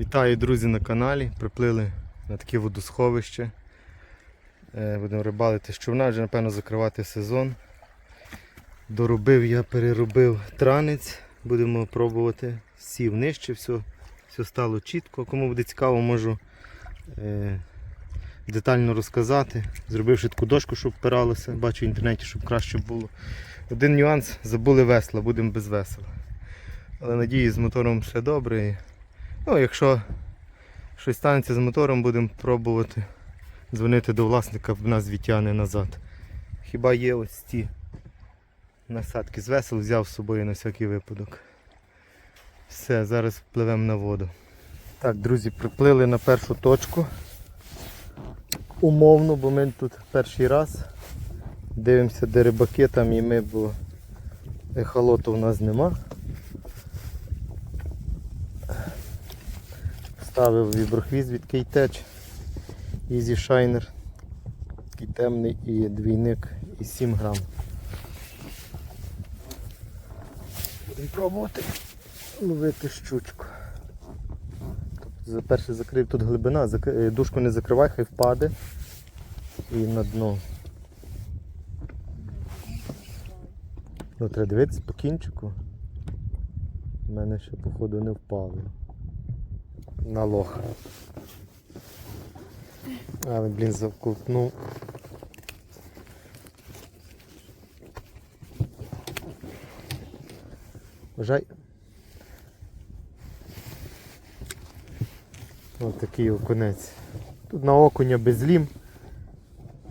Вітаю, друзі, на каналі. Приплили на таке водосховище. Будемо рибалити з човна, вже напевно закривати сезон. Доробив я, переробив транець. Будемо пробувати. Сів нижче, все, все стало чітко. Кому буде цікаво, можу е, детально розказати. Зробив ще таку дошку, щоб впиралося. Бачу в інтернеті, щоб краще було. Один нюанс, забули весла, будемо без весел. Але надіюсь, з мотором все добре. Ну, якщо щось станеться з мотором, будемо пробувати дзвонити до власника, в нас відтягне назад. Хіба є ось ці насадки з весел, взяв з собою на всякий випадок. Все, зараз впливемо на воду. Так, друзі, приплили на першу точку. Умовно, бо ми тут перший раз. Дивимося, де рибаки там і ми, бо ехолоту в нас нема. Ставив віброхвіст від Кейтеч Easy Shiner. Такий темний і двійник і 7 грам. Будемо пробувати ловити щучку. Перше закрив тут глибина, е, дужку не закривай, хай впаде і на дно. Ну, треба дивитися по кінчику. У мене ще походу не впало на лох. Але, блін, завкупнув. Вважай. Ось такий окунець. Тут на окуня безлім.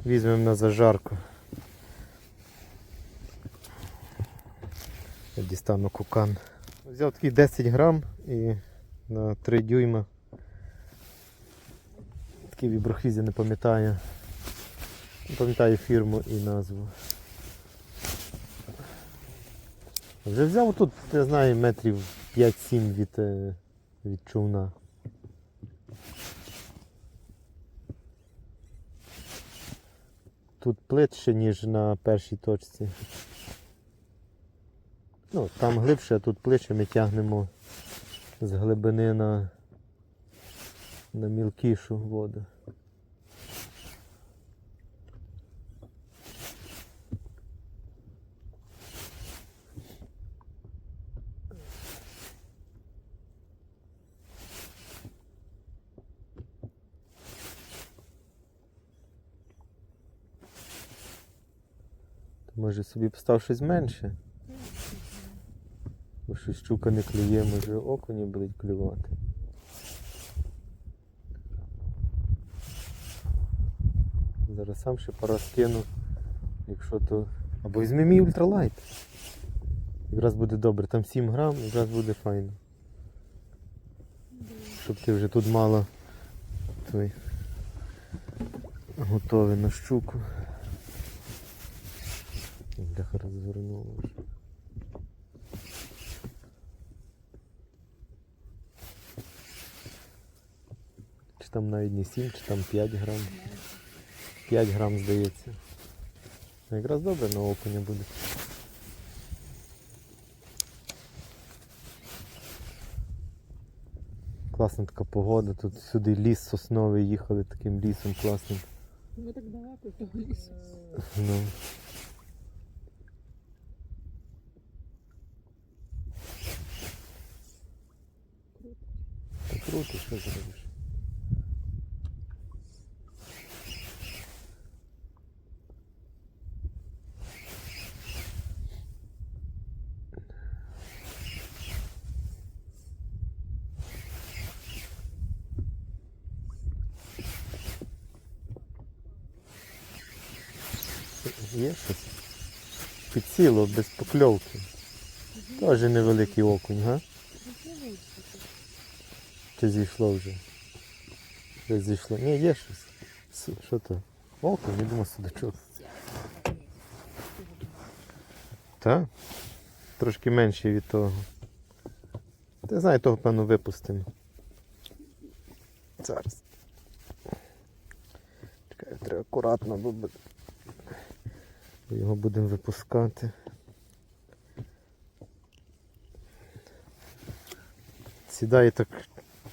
Візьмемо на зажарку. Я дістану кукан. Взяв такий 10 грам і на 3 дюйма. Такий віброхвіз, я не пам'ятаю. Не пам'ятаю фірму і назву. Вже взяв тут, я знаю, метрів 5-7 від, е, від човна. Тут плитше, ніж на першій точці. Ну, там глибше, а тут плитше ми тягнемо з глибини на, на мілкішу воду. То може собі постав щось менше. Бо щось щука не клює, може окуні будуть клювати. Зараз сам ще пора скину, якщо то. Або візьми мій ультралайт. Якраз буде добре, там 7 грам, якраз буде файно. Щоб ти вже тут мала той готовий на щуку. Бляха розвернула вже. Чи там навіть не 7, чи там 5 грам. 5 грам здається. Ну, Якраз добре на окуня буде. Класна така погода, тут сюди ліс сосновий, їхали таким лісом класним. Ми так далеко того лісу. Ну. Круто, що зробиш? Є щось? Підсіло без покльовки. Теж невеликий окунь, га? Чи зійшло вже? Десь зійшло. Ні, є щось. Що то? Окунь, я думав судачок. Так? Трошки менший від того. Ти знаю, того певно випустимо. Зараз. Треба акуратно, бо його будемо випускати. Сідає так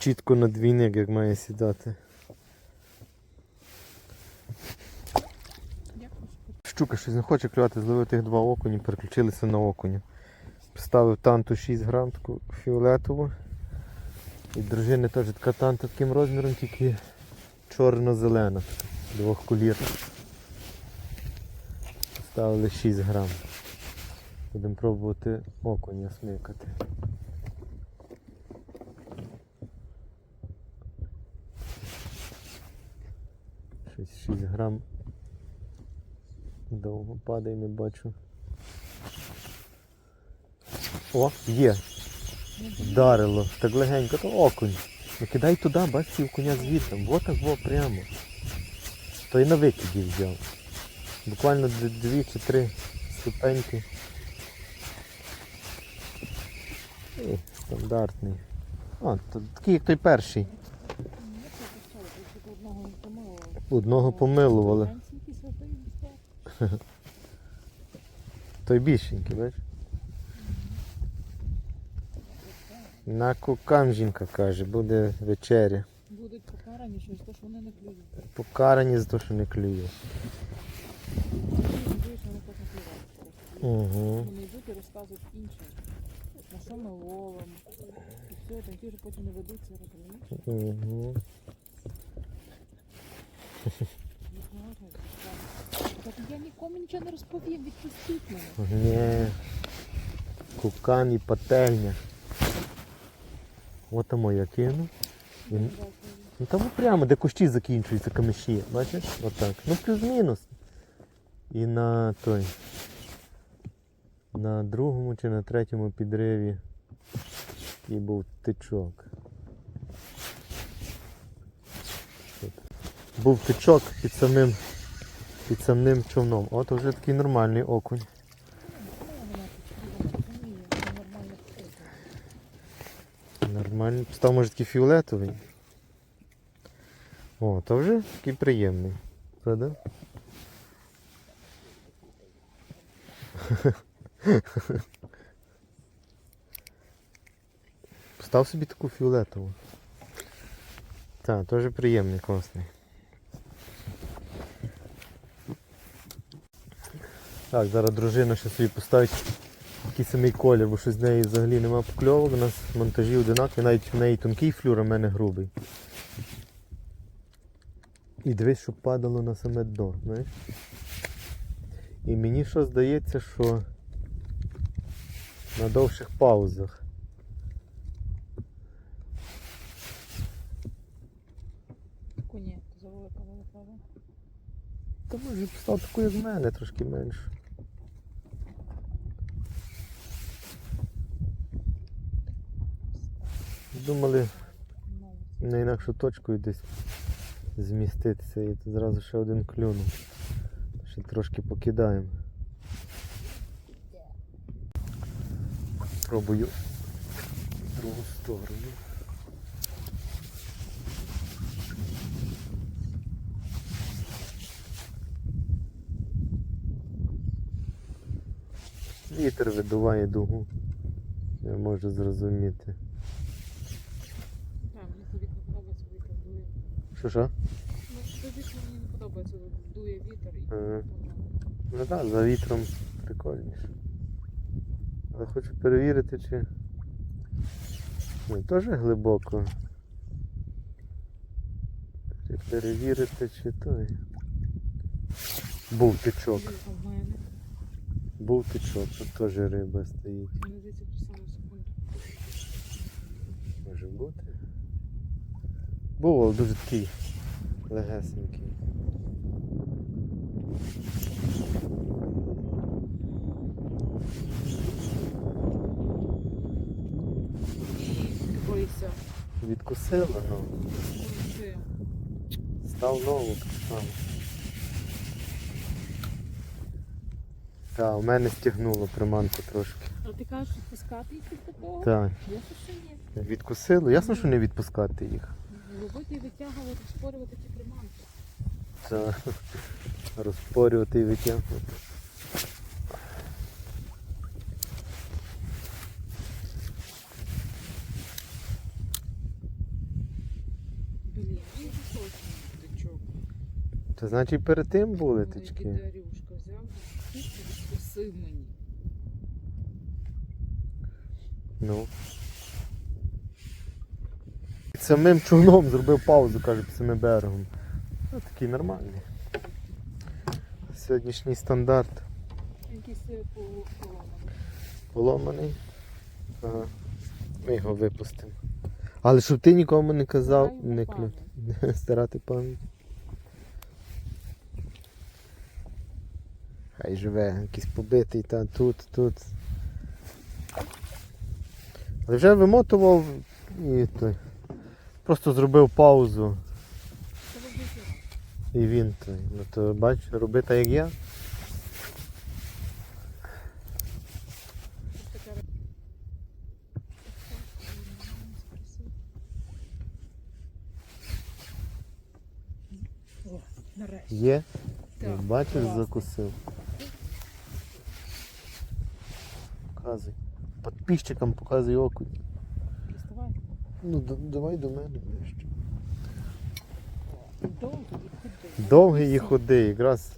чітко на двійник, як має сідати. Щука щось не хоче клювати, зловив тих два окуні, переключилися на окуня. Поставив танту 6 грам таку фіолетову. І дружини теж така танта таким розміром, тільки чорно-зелена. Двох колір. Поставили 6 грам. Будемо пробувати окуня смикати. Щось 6 грам Довго падає, не бачу. О, є. Вдарило. Так легенько, то окунь. Ну кидай туди, бач, ці коня з вітром. Во так во прямо. То і на викиді взяв. Буквально дві чи три ступеньки. І, стандартний. А, то такий як той перший. Я пропустила, просто одного не помилувала. Одного помилували. Той більшенький, бачиш? На кукан жінка каже, буде вечеря. Будуть покарані через те, що вони не клюють. Покарані за те, що не клюють. Угу. Вони йдуть і розказують іншим. На що ми ловимо. І все, там ті вже потім не ведуться, розумієш? Угу. Їх не можна відпускати. Так я нікому нічого не розповім, відпустіть мене. Ні. Кукан і пательня. От тому я кину. Він- Ну там прямо, де кущі закінчуються камиші. Бачиш? Отак. Ну плюс-мінус. І на той. На другому чи на третьому підриві і був тичок. Був тичок під самим, під самим човном. От вже такий нормальний окунь. Нормальний. Став може такий фіолетовий. О, то вже такий приємний. Правда? Став собі таку фіолетову. Так, теж приємний, класний. Так, зараз дружина ще собі поставить такий самий колір, бо щось з неї взагалі нема покльовок. У нас монтажі одинакові, навіть в неї тонкий флюр, а в мене грубий. І дивись, щоб падало на саме дно, знаєш? І мені що здається, що на довших паузах. Коні, завелика велика. Та може став таку, як в мене, трошки менше. Думали на інакшу точку десь зміститися і тут зразу ще один клюнув. Ще трошки покидаємо. Пробую в другу сторону. Вітер видуває дугу. Я можу зрозуміти. Так, мені тобі не подобається вітер дує. Що що? Ну, тобі ж мені не подобається, дує вітер і Ага. Ну так, за вітром прикольніше. Але хочу перевірити, чи. Ну, теж глибоко. Чи перевірити, чи той. Був тичок. В. Був тичок, тут теж риба стоїть. Може бути. Був, але дуже такий легесенький. Бойся. Відкусила, ну. Став нову так само. Так, у мене стягнуло приманку трошки. А ти кажеш, відпускати їх після того? Так, Я то ще ні. відкусило. Ясно, що не відпускати їх. Робити і витягувати, спорювати ті приманки. Та, розпорювати і ну тичок. То значить перед тим були тички. Дарюшка взяв, і відкусив мені. Ну. Самим човном зробив паузу, каже, під самим берегом. Ну, такий нормальний. Сьогоднішній стандарт. Якийсь е, поломаний. Поломаний. Ага. Ми його випустимо. Але щоб ти нікому не казав, Стираю не клю... стирати пам'ять. Хай живе, якийсь побитий та тут, тут. Але вже вимотував і той. Просто зробив паузу і він той. Ну то бач, роби так як я. Є. Так, Ну, Бачиш, закусив. Показуй. Підписчикам показуй окунь. Ну д- давай до мене ближче. Довго і худий. Довгий і худий, якраз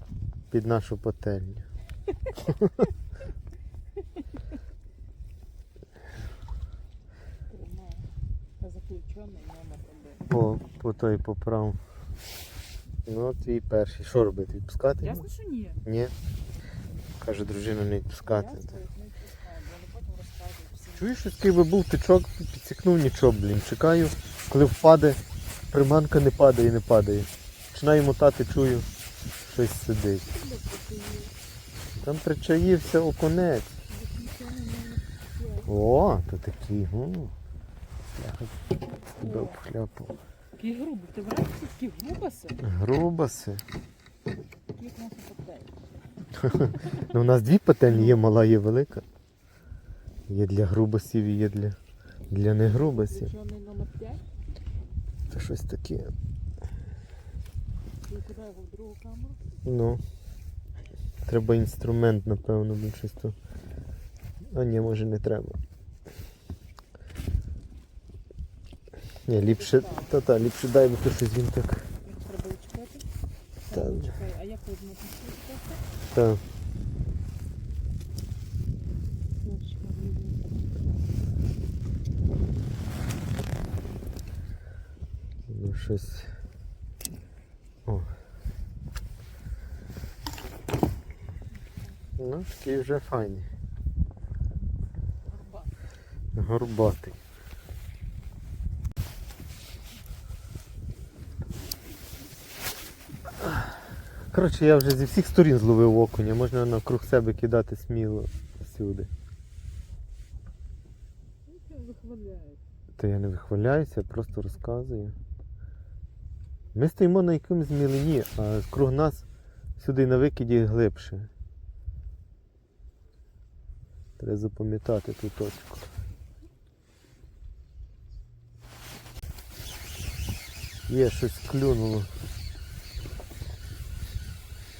під нашу пательню. Заключений номер один. О, по той поправ. Ну, твій перший. Що робити? Відпускати? Ясно, що ні. Ні. Каже, дружина не Я відпускати. своїх не відпускаю, бо вони потім розказують всім. Чуєш, щось якби був тичок, підсікнув нічого, блін. Чекаю, коли впаде, приманка не падає, не падає. Починаю мотати, чую, щось сидить. Там причаївся окунець. О, то такий. Тебе обхляпав. Такий грубий. Ти вранці такі грубаси, Грубаси. як наша пательня. Ну, у нас дві пательні, є мала, є велика. Є для грубасів і є для, для 5. Це щось таке. Куди його в другу камеру? Ну. Треба інструмент, напевно, бо щось то. А ні, може не треба. Ні, ліпше. Та-та, ліпше дай, бо то щось він так. Треба відчекати. Та. Так, а як видно після Та. Ну щось. О. Ну, такий вже файний. Горбатий. Горбатий. Коротше, я вже зі всіх сторін зловив окуня, можна навкруг себе кидати сміло всюди. То я не вихваляюся, я просто розказую. Ми стоїмо на якомусь мілині, а круг нас сюди на викиді глибше. Треба запам'ятати ту точку. Є, щось клюнуло.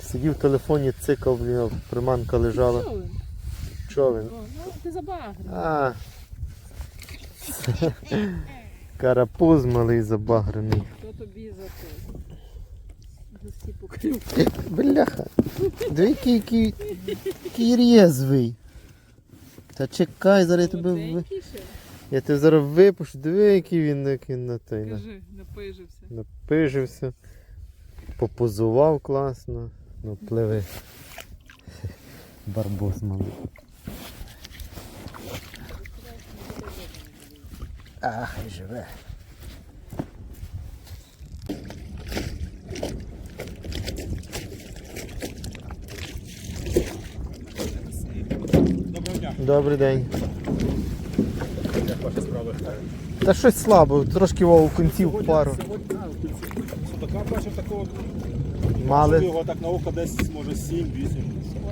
Сидів в телефоні, цикав, приманка лежала. Човен. Човен. О, Ну, ти забагрив. А. Карапуз малий забагрений. Тобі за ці поклюв. Бляха. Диви, який, який, який рєзвий. Та чекай, зараз я тебе, ви- Молоденький ще? я тебе зараз випущу. Диви, який він який на той. На, Кажи, напижився. напижився. Попозував класно. Ну, пливи. Барбос малий. А, хай живе. Добрий день. Як ваші справи? Та щось слабо, трошки о, у кінців пару. Сьогодні, а, в кінці. Така бачив такого, Мали. його так на око десь може 7-8.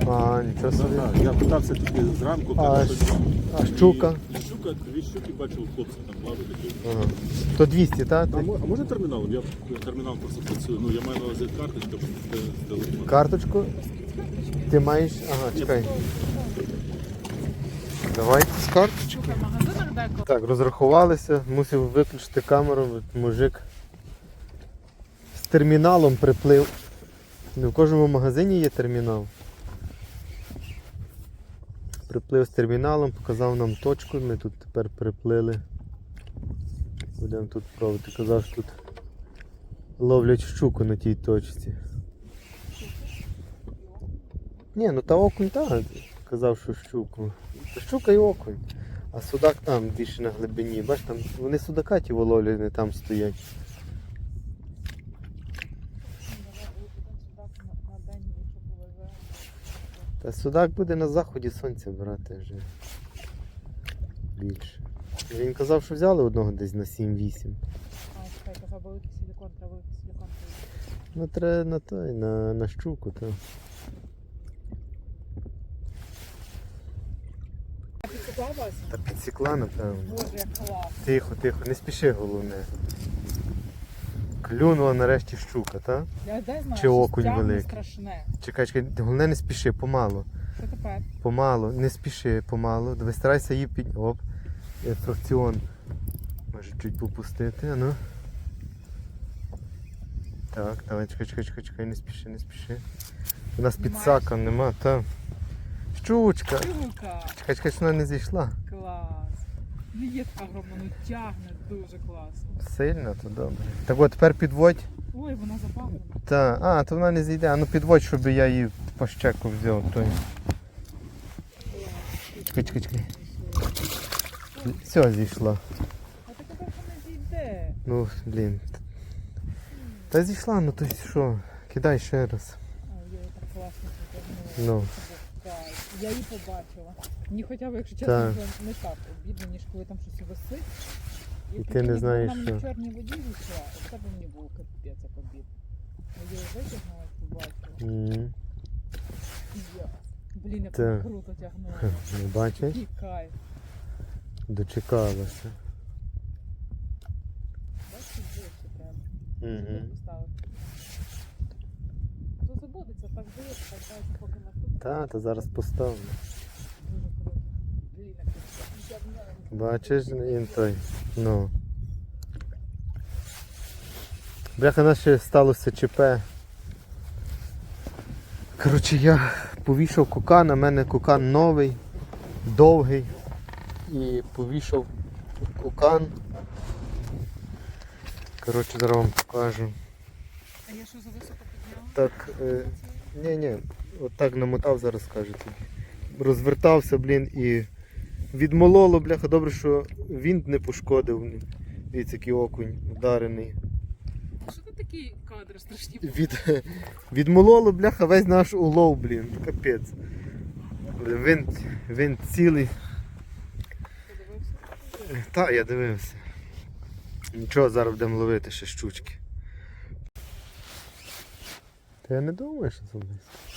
А, нічого собі. Я питався тільки зранку, А, коли щ- а щука? щука щука, дві щуки бачив хлопці там плавають такі. Ага. То 200, так? А, мо- а може терміналом? Я термінал просто працюю. Ну, я маю на увазі карточка з. Карточку? Ти маєш. Ага, чекай. Давай з карточки. Так, розрахувалися, мусив виключити камеру, мужик з терміналом приплив. Не в кожному магазині є термінал. Приплив з терміналом, показав нам точку, ми тут тепер приплили. Будемо тут пробувати. Казав, що тут ловлять щуку на тій точці. Ні, ну та окунь так. Казав, що щуку. Та щука і окунь. А судак там більше на глибині. Бач, там вони судака ті воловлять, не там стоять. Та судак буде на заході сонця брати вже. Більше. Він казав, що взяли одного десь на 7-8. А, казав, великий силікон, треба великий силікон. Ну треба на той, на, на щуку, то. А підсипалася? Та підсікла, напевно. Боже, як клас. Тихо, тихо, не спіши головне. Клюнула нарешті щука, так? Я де знаю, Чи що окунь стягне великий? страшне. Чекай, чекай, головне не спіши, помалу. Що тепер? Помалу, не спіши, помалу. Давай старайся її під. Оп. Фракціон. Може чуть попустити, а ну. Так, давай, чекай, чекай, чекай, чекай, не спіши, не спіши. У нас підсака нема, та. Щучка! Чука. Чекай, чекай, що вона не зійшла. Клас. Ну є така огромна, ну тягне дуже класно. Сильно, то добре. Так от тепер підводь. Ой, вона забавлена. Та, а, то вона не зійде. А ну підводь, щоб я її по щеку взяв. Той. Чекай, чекай, чекай. Все, зійшла. А казав, що не зійде. Ну, блін. Та зійшла, ну то що? Кидай ще раз. Ой, я так класно. Ну. Я її побачила. Мені хоча б, якщо Так. чесно, вже не так обідно, ніж коли там щось висить. І ти не знаєш, що. мені в чорній воді зійшла, от це б мені був капець як обід. Я її витягнула і побачила. М, Я. Блін, як Так. круто тягнула. Не бачиш? Який кайф. Дочекалася. Бачиш, більше треба. Угу. Сюди поставити. То забудеться, так здається, так кажуть, поки. Та, то зараз поставлю. Бачиш, він той. Ну. Бляха, нас ще сталося ЧП. Коротше, я повішав кукан, а в мене кукан новий, довгий. І повішав кукан. Коротше, зараз вам покажу. А я що за високо підняла? Так, е, ні, ні, отак намотав, зараз скажу тобі. Розвертався, блін, і відмололо, бляха, добре, що він не пошкодив. Дивіться, який окунь вдарений. Що ти такі кадри страшні? Від, відмололо, бляха, весь наш улов, блін, капець. Він, він цілий. Подивився? Та, я дивився. Нічого, зараз будемо ловити ще щучки. Та я не думаю, що це близько.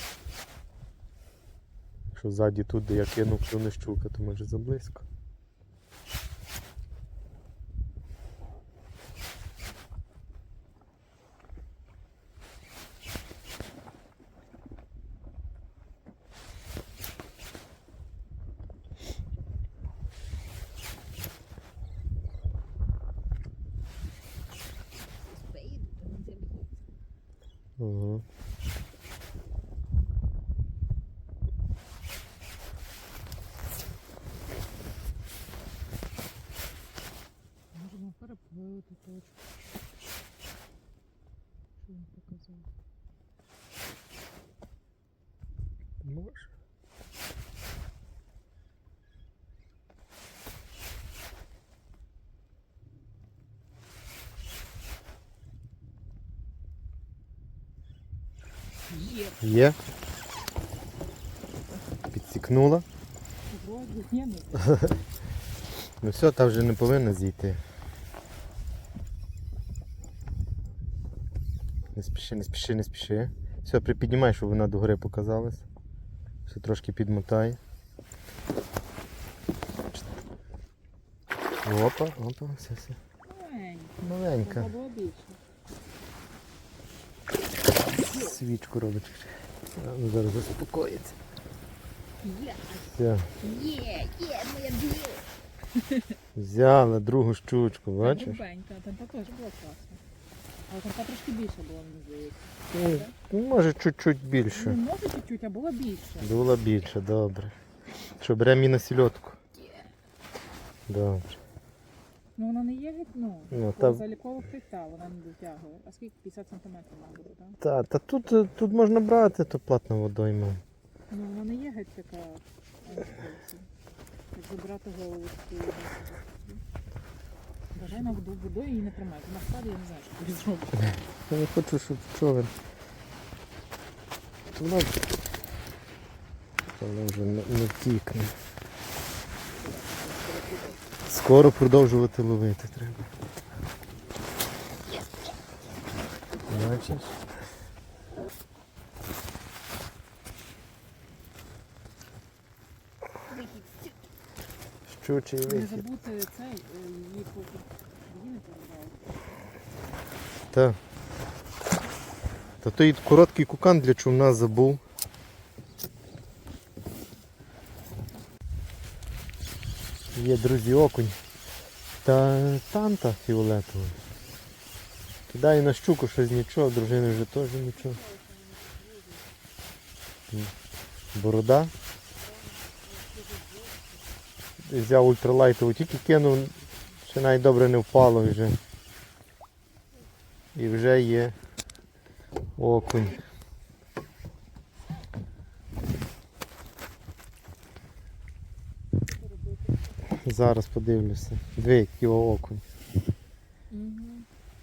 Якщо ззаді тут, де я кину не щука, то може заблизько. Ага. Можемо переплити точку. Що він показав? Може. Є. Підсікнула. Ну все, та вже не повинна зійти. Не спіши, не спіши, не спіши. Все, припіднімай, щоб вона догори показалась. Все трошки підмотай. Опа, опа, все, все. Маленька. Маленька. Треба було більше. Свічку робить. А, ну, Зараз заспокоїться. Є, Все. є, є, моя біла. Взяла другу щучку, бачиш? Грубенька, там також було класно. Але там трошки більше було, мені здається. Ну, може чуть-чуть Не більше. може чуть-чуть, а було більше. Було більше, добре. Що, беремо і на сільотку? Добре. Ну вона не є ну, Ну, та... заліково плита, вона не дотягує. А скільки 50 сантиметрів має бути, так? Та, та тут, е, тут можна брати, то платна водойма. Ну вона не є геть така. а, як це, голову. Бажай на воду водою її не тримати. На складі я не знаю, що тобі зробити. Я не хочу, щоб човен. Вона, вона вже не, не втікне. Скоро продовжувати ловити треба. Бачиш? Щучий Не вихід. забути цей, е, її поки її. Так. Та той короткий кукан для човна забув. Є, друзі, окунь. Та танта фіолетова. Кидаю на щуку щось нічого, дружини вже теж нічого. Борода. Взяв ультралайтову, тільки кинув, ще навіть не впало вже. І вже є окунь. Зараз подивлюся. Дві його окунь.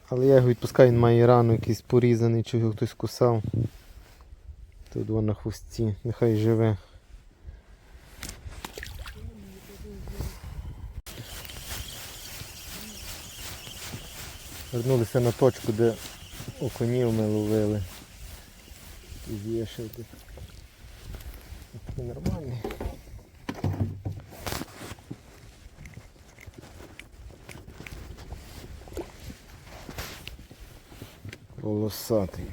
Але я його відпускаю, він має рану якийсь порізаний, чи його хтось кусав. Тут воно на хвості, нехай живе. Вернулися на точку, де окунів ми ловили. Тут є ще один. Такий Волосатий.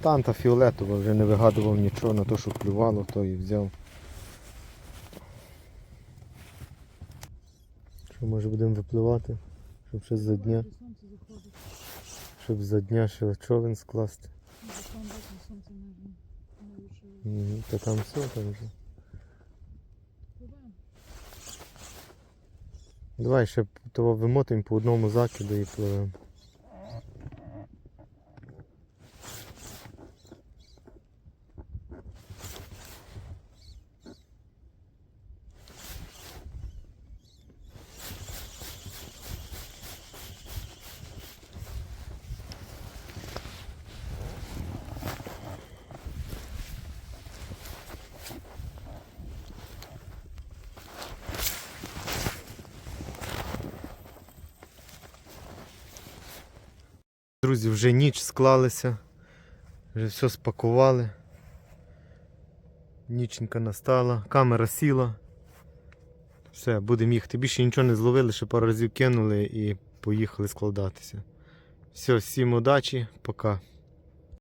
Танта фіолетова вже не вигадував нічого на те, що клювало, то і взяв. Що може будемо випливати? Щоб ще за дня, щоб за дня ще човен скласти. Та там все там вже. Пливемо. Давай ще того вимотаємо по одному закиду і пливемо. Друзі, вже ніч склалася, вже все спакували. Ніченька настала, камера сіла. Все, будемо їхати. Більше нічого не зловили, ще пару разів кинули і поїхали складатися. Все, всім удачі, пока.